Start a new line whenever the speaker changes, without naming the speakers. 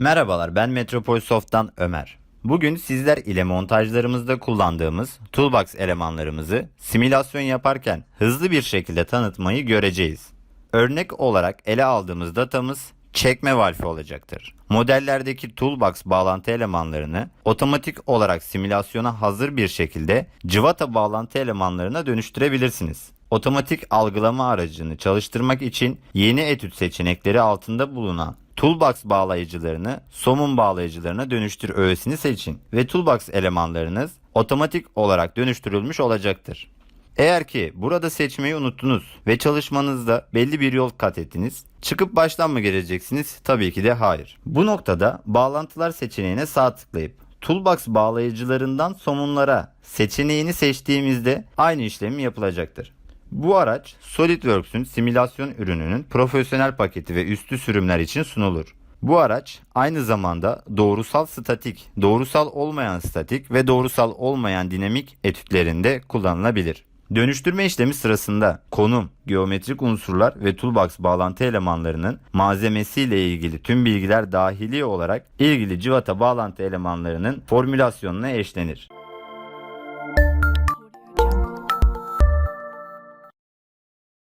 Merhabalar ben Metropol Soft'tan Ömer. Bugün sizler ile montajlarımızda kullandığımız Toolbox elemanlarımızı simülasyon yaparken hızlı bir şekilde tanıtmayı göreceğiz. Örnek olarak ele aldığımız datamız çekme valfi olacaktır. Modellerdeki Toolbox bağlantı elemanlarını otomatik olarak simülasyona hazır bir şekilde cıvata bağlantı elemanlarına dönüştürebilirsiniz. Otomatik algılama aracını çalıştırmak için yeni etüt seçenekleri altında bulunan Toolbox bağlayıcılarını somun bağlayıcılarına dönüştür öğesini seçin ve Toolbox elemanlarınız otomatik olarak dönüştürülmüş olacaktır. Eğer ki burada seçmeyi unuttunuz ve çalışmanızda belli bir yol kat ettiniz, çıkıp baştan mı geleceksiniz? Tabii ki de hayır. Bu noktada bağlantılar seçeneğine sağ tıklayıp Toolbox bağlayıcılarından somunlara seçeneğini seçtiğimizde aynı işlem yapılacaktır. Bu araç SolidWorks'ün simülasyon ürününün profesyonel paketi ve üstü sürümler için sunulur. Bu araç aynı zamanda doğrusal statik, doğrusal olmayan statik ve doğrusal olmayan dinamik etütlerinde kullanılabilir. Dönüştürme işlemi sırasında konum, geometrik unsurlar ve toolbox bağlantı elemanlarının malzemesiyle ilgili tüm bilgiler dahili olarak ilgili civata bağlantı elemanlarının formülasyonuna eşlenir.